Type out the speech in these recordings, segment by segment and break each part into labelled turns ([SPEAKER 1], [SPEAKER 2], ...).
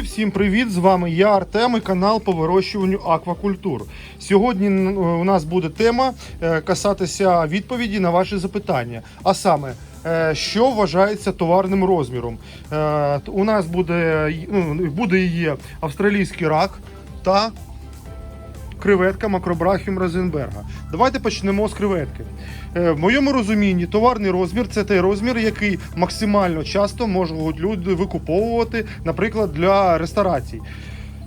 [SPEAKER 1] Друзі, всім привіт! З вами я Артем і канал по вирощуванню аквакультур. Сьогодні у нас буде тема е, касатися відповіді на ваші запитання. А саме, е, що вважається товарним розміром? Е, У нас буде, ну, буде є австралійський рак та креветка макробрахіум Розенберга. Давайте почнемо з креветки. Е, В моєму розумінні товарний розмір це той розмір, який максимально часто можуть люди викуповувати, наприклад, для ресторацій.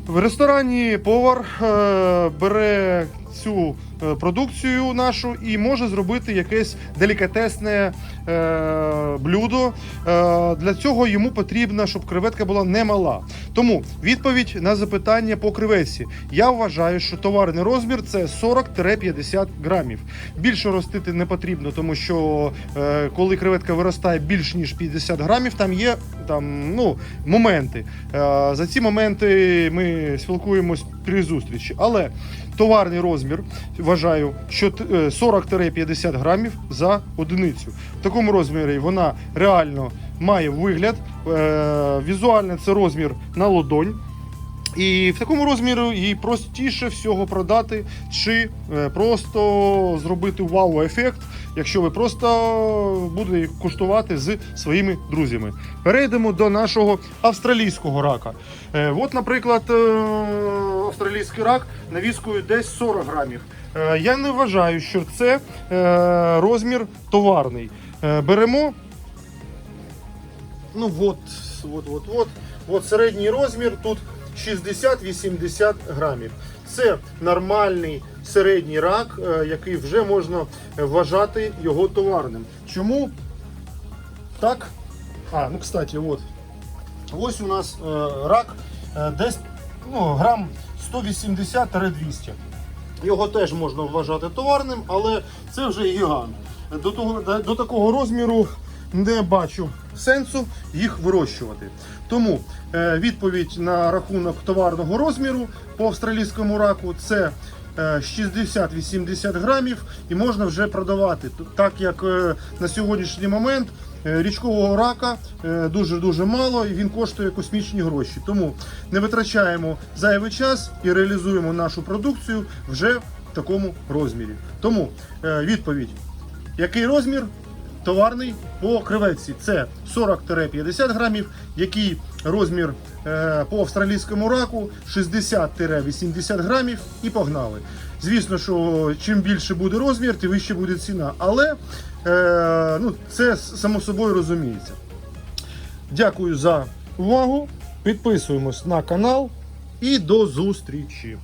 [SPEAKER 1] В ресторані повар е, бере цю е, продукцію нашу і може зробити якесь делікатесне е, блюдо. Е, для цього йому потрібно, щоб креветка була немала. Тому відповідь на запитання по креветці. Я вважаю, що товарний розмір це 40-50 грамів. Більше ростити не потрібно, тому що коли креветка виростає більш ніж 50 грамів, там є там, ну, моменти. За ці моменти ми спілкуємось при зустрічі. Але товарний розмір вважаю, що е, 40-50 грамів за одиницю. В такому розмірі вона реально має вигляд. Е, візуально це розмір на ладонь. І в такому розмірі їй простіше всього продати, чи е, просто зробити вау-ефект, якщо ви просто будете куштувати з своїми друзями. Перейдемо до нашого австралійського рака. Е, От, наприклад, е, австралійський рак навіскою десь 40 грамів. Е, Я не вважаю, що це е, розмір товарний. Е, Беремо ну от, от, от, от, от середній розмір тут 60-80 грамів. Це нормальний середній рак, який вже можна вважати його товарним. Чому так? А, ну кстати, от. Ось у нас рак десь ну, грам 180-200. Його теж можна вважати товарним, але це вже гігант. До, того, до, такого розміру не бачу сенсу їх вирощувати. Тому е, відповідь на рахунок товарного розміру по австралійському раку це е, 60-80 грамів і можна вже продавати. Так як е, на сьогоднішній момент е, річкового рака е, дуже-дуже мало і він коштує космічні гроші. Тому не витрачаємо зайвий час і реалізуємо нашу продукцію вже в такому розмірі. Тому е, відповідь: який розмір? Товарний по креветці це 40-50 грамів, який розмір е, по австралійському раку 60-80 грамів і погнали. Звісно, що чим більше буде розмір, тим вище буде ціна. Але е, ну, це само собою розуміється. Дякую за увагу. Підписуємось на канал і до зустрічі!